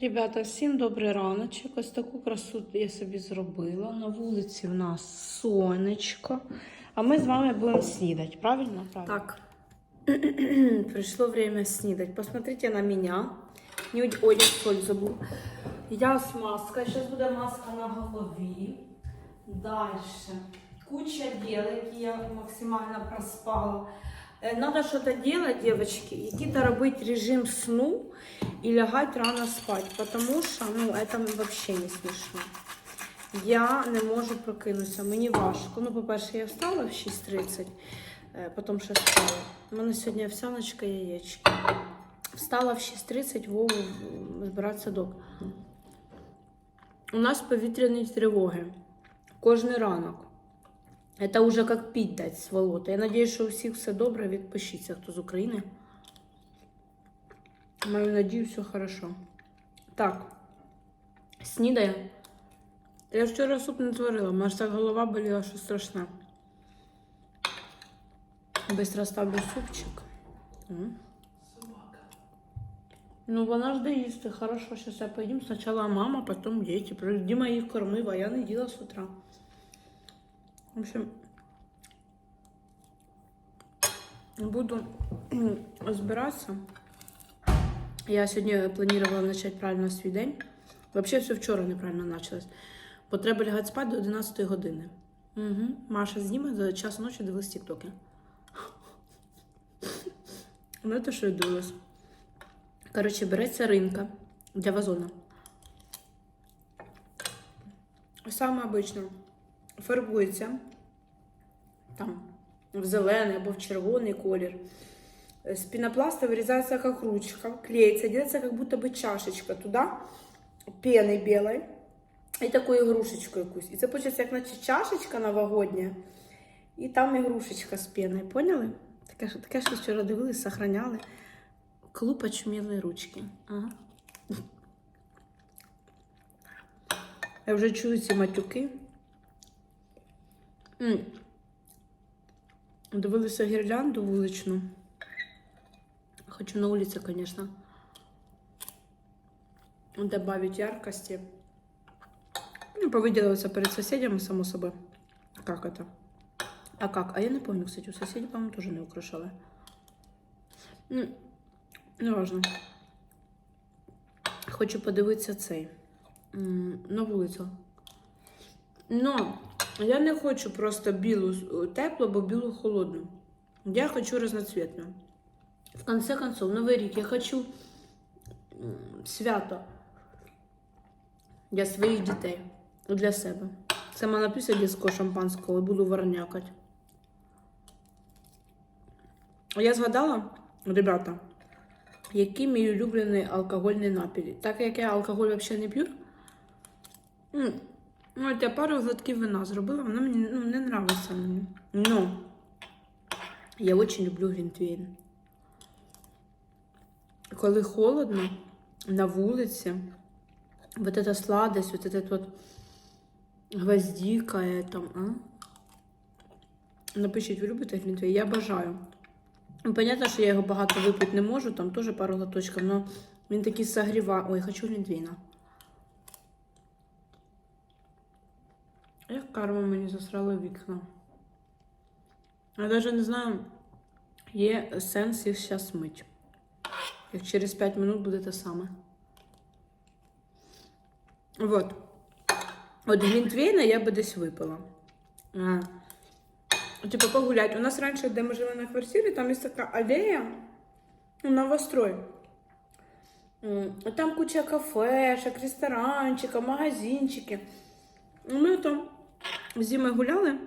Ребята, всім добрий раночок. Ось таку красу я собі зробила. На вулиці в нас сонечко. А ми з вами будемо снідати, правильно? правильно? Так. Пришло время снідати. Посмотрите на меня. Не од- одяг соль забув. Я з маскою. Зараз буде маска на голові. Дальше. Куча дел, які я максимально проспала. Э, Надо что-то делать, девочки, идти-то робити режим сну и лягать рано спать, потому что, ну, это вообще не смішно. Я не можу прокинутися, мені важко. Ну, по-перше, я встала в 6.30, е, потім ще спала. У мене сьогодні овсяночка яєчки. Встала в 6.30, Вову збирати садок. У нас повітряні тривоги. Кожний ранок. Это уже как пить дать сволота. Я надеюсь, що у всіх все добре. Відпишіться, хто з України. Маю надію, все хорошо. Так. Снідаю. Я вчора суп не творила, мене ж так голова боліла, що страшна. Быстро ставлю супчик. М. Ну, вона ж де їсти. Хорошо, зараз я поїм. Спочатку мама, потім діти. Діма їх кормив, а я не їла з утра. В общем, буду збиратися. Я сьогодні планувала почати правильно свій день. Взагалі, все вчора неправильно почалось. Бо треба лягати спати до 11 години. Угу. Маша зніме до часу ночі дивилась тіктоки. Ну, то що я дивилась. Коротше, береться ринка для вазона. Саме обично фарбується там в зелений або в червоний колір. З пенопласта вырезается как ручка, клеится, делается как будто бы чашечка туда, пены белой і таку ігрушечку якусь. І це получается як наче чашечка новогодня, і там ігрушечка з пеною. Поняли? Таке, що- таке що вчора дивились, сохраняли. Клуб очумілої ручки. Ага. Я вже чую ці матюки. М. Дивилися гірлянду вуличну. Хочу на улице, конечно, добавить яркости. Ну, повыделываться перед соседями, само собой. Как это? А как? А я не помню, кстати, у соседей, по-моему, тоже не украшали. Ну, не важно. Хочу подивитися цей м, на вулицю. Но я не хочу просто білу е, теплу або білу холодну. Я хочу разноцветную. В конце концов, Новий рік я хочу свято для своїх дітей, для себе. Сама напишу дітського шампанського і буду варнякати. Я згадала, ребята, який мій улюблений алкогольний напій. Так як я алкоголь взагалі не п'ю, ну, от я пару глотків вина зробила, воно мені ну, не нравиться мені. Но я дуже люблю глінтвейн Коли холодно на вулиці, вот эта сладость, вот этот вот гвоздика, э, там, а? Напишіть, ви любите глінтвейн? Я бажаю. Ну, Понятно, що я його багато випити не можу, там теж пару глоточків, але він такий согріває. Ой, хочу глінтвейна. Як карма мені засрала вікна. Я навіть не знаю, є сенс їх зараз мить. Як через 5 минут буде те саме. Вот. От Глінтвейна я би десь випила. А. Типа погулять. У нас раніше, де ми жили на квартирі, там є така алея, ну, новострой. Там куча кафешек, ресторанчиків, магазинчики. Ми там зимою гуляли,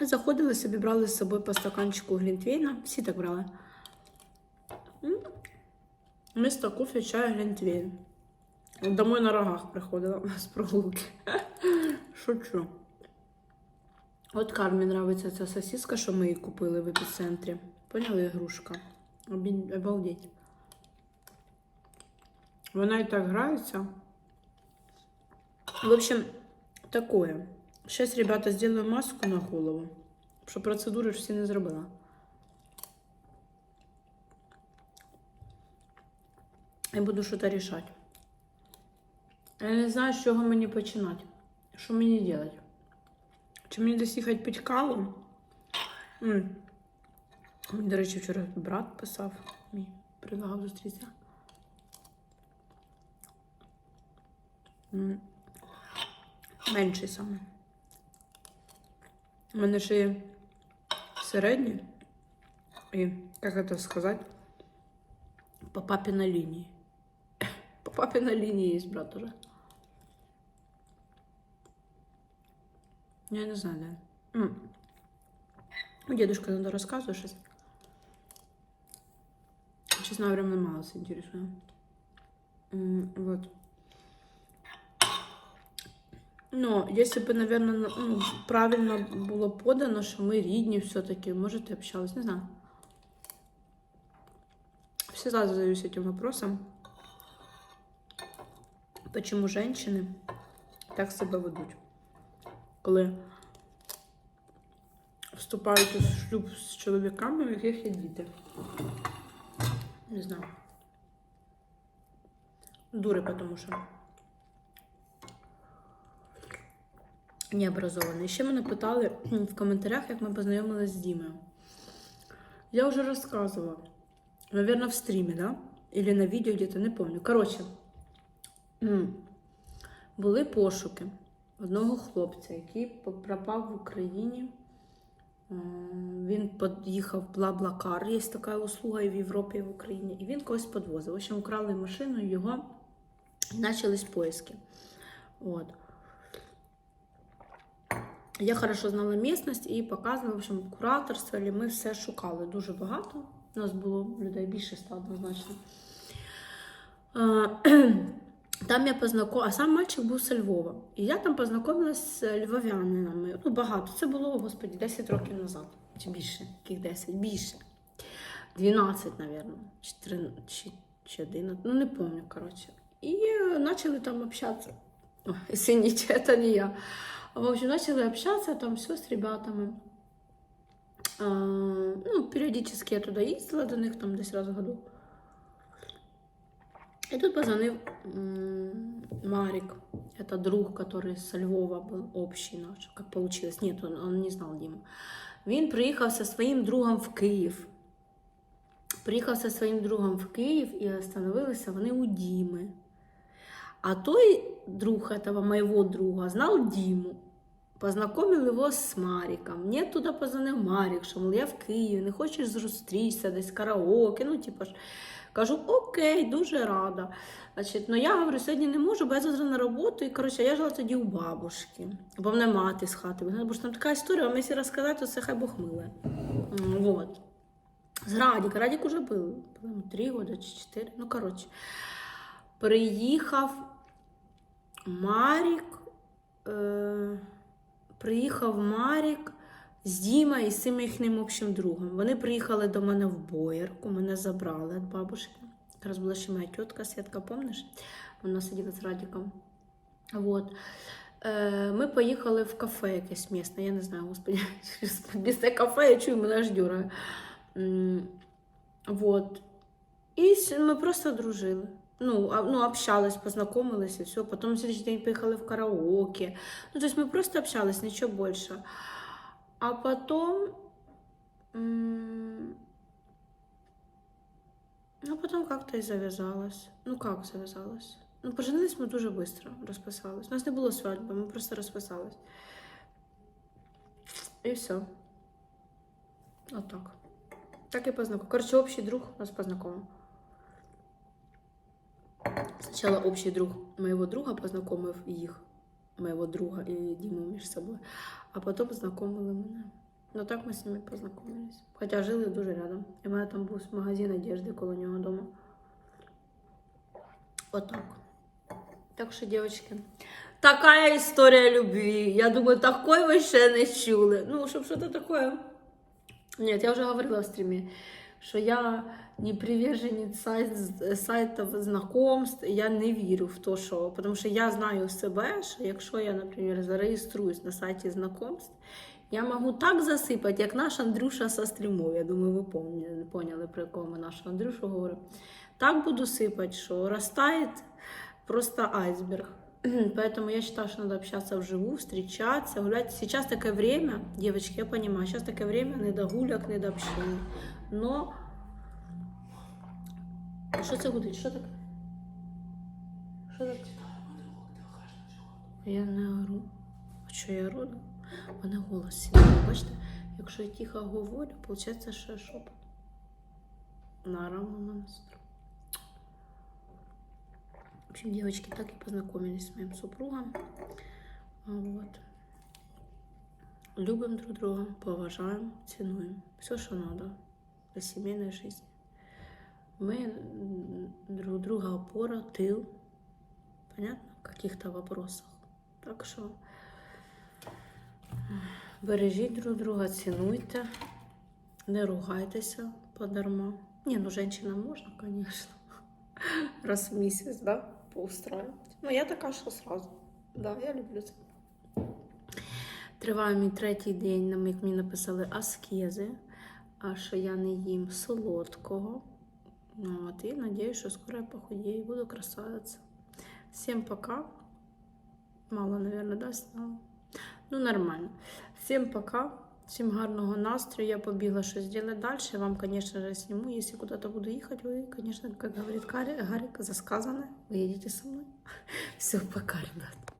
заходили собі, брали з собою по стаканчику глінтвейна. Всі так брали. М. Вместо кофе, чай, глінтвейн. Домой на рогах приходила з прогулки. Шучу. От Кармі нравиться ця сосиска, що ми її купили в епіцентрі. Поняли, ігрушка? Обалдеть. Вона і так грається. В общем, такое. Сейчас, ребята, сделаю маску на голову, щоб процедури ж всі не зробила. Я буду что-то решать. Я не знаю, з чого мені починати. Що мені робити? Чи мені десь їхати пити каву? М. До речі, вчора брат писав, мій предлагав зустрітися. Менший саме. У мене ще є середній. І, як це сказати, по папиной лінії. По папиной лінії є брат уже. Я не знаю, да. М. Ну, Дедушка надо рассказывать сейчас. Честно говоря, мне мало се интересует. М, Вот. Ну, если бы, наверное, ну, правильно было подано, что мы рідні все-таки, может, и общалась, не знаю. Всегда задаюсь этим вопросом. Почему женщины так себе ведуть? Коли вступають у шлюб з чоловіками, у яких є діти. Не знаю. Дури, тому що. Необразований. Ще мене питали в коментарях, як ми познайомилися з Дімою. Я вже розказувала. Наверное, в стримі, да? Или на відео где-то, не помню. Коротше, були пошуки одного хлопця, який пропав в Україні. Е, Він поїхав в Блаблакар, є така услуга і в Європі, і в Україні, і він когось підвозив. В общем, украли машину, його і почались поиски. От. Я хорошо знала місцевість і показувала, в общем, кураторство, ми все шукали дуже багато. У нас було людей більше ста однозначно. Е, Там я познайомилася, а сам мальчик був з Львова. І я там познайомилася з львов'янинами. Ну, багато. Це було, господі, 10 років назад. Чи більше? Яких 10? Більше. 12, напевно. Чи, 13, чи, чи 11. Ну, не пам'ятаю, коротше. І е, почали там общатися. Извините, це не я. В общем, начали общаться там все с ребятами. А, ну, периодически я туда ездила до них там десь раз в году. И тут позвонил м, Марик. Это друг, который со Львова был общий наш. Как получилось? Нет, он, он не знал Диму. Він приїхав зі своїм другом в Київ. Приїхав зі своїм другом в Київ і остановилися вони у Діми. А той друг этого моего друга знал Диму. Познакомил его с Мариком. Мне туди позвонив Марик, що мол, я в Києві, не хочеш зустрітися десь караоке. Ну, типу ж, кажу, окей, дуже рада. Значить, ну я говорю, сьогодні не можу, бо я завтра на роботу. І коротше, я жила тоді у бабушки, бо мене мати з хати. Бо ж там така історія, вам якщо розказати, то це хай Бог миле. Вот. З Радік. Радік уже був, три роки чи чотири. Ну, коротше. Приїхав Марік. Е... Приїхав Марік з Діма і з цим їхнім общим другом. Вони приїхали до мене в Боярку, мене забрали від бабушки. Якраз була ще моя тітка Святка, пам'ятаєш? Вона сиділа з Радіком. Вот. Е, ми поїхали в кафе якесь місце, я не знаю, господи, без це кафе я чую, мене аж дюрає. Вот. І ми просто дружили Ну, а- ну, общались, познакомились и все. Потом на следующий день поехали в караоке. Ну, то есть мы просто общались, ничего больше. А потом... м, Ну, потом как-то и завязалось. Ну, как завязалось? Ну, поженились мы дуже быстро, розписались. У нас не було свадьби, ми просто розписались. І все. Отак. Так і познакомились. Короче, общий друг нас познакомил. Сначала общий друг моего друга познакомив їх, моего друга і Діму між собою, а потім познайомили мене. Ну так ми з ними познайомились. Хоча жили дуже рядом. І в мене там був магазин одежди коло нього вдома. Отак. Так що, дівчатки, така історія любві. Я думаю, такої ви ще не чули. Ну, щоб щось таке. Нет, я уже говорила в стриме, що я не приверженець сайт, сайтів знакомств, я не вірю в то, що, тому що я знаю себе, що якщо я, наприклад, зареєструюсь на сайті знакомств, я можу так засипати, як наш Андрюша со стрімов. Я думаю, ви поняли, поняли про якого ми нашого Андрюшу говоримо. Так буду сипати, що розтає просто айсберг. Поэтому я считаю, что надо общаться вживую, встречаться, гулять. Сейчас такое время, девочки, я понимаю, сейчас такое время не до гуляк, не до общения. Но... Що це гудить? Що таке? Що таке? Я не ору. А що я ору? У мене голос сідає. Бачите, якщо я тихо говорю, виходить, що я шепот. На равному настрою. Общем, девочки так и познакомились с моим супругом. Вот. Любим друг друга, поважаем, ценуем. Все, что надо для семейной жизни. Мы друг друга опора, тыл. Понятно? В каких-то вопросах. Так що бережіть друг друга, цінуйте, не ругайтеся подарма. Ні, ну женщина можна, конечно. Раз в місяць, да, поустраивать. Ну, я така, що сразу. Да, я люблю це. Триває мій третій день, нам, як мені написали, аскези, а що я не їм солодкого. Ну, от, і надіюсь, що скоро я похудею і буду красавиця. Всім пока. Мало, наверное, да, сняла? Ну, нормально. Всім пока. Всім гарного настрою. Я побігла щось робити далі. Вам, конечно же, сниму. Если куда-то буду їхати, ви, конечно, как говорит Гарик, Гарик, за їдете со мной. Все, пока, ребят.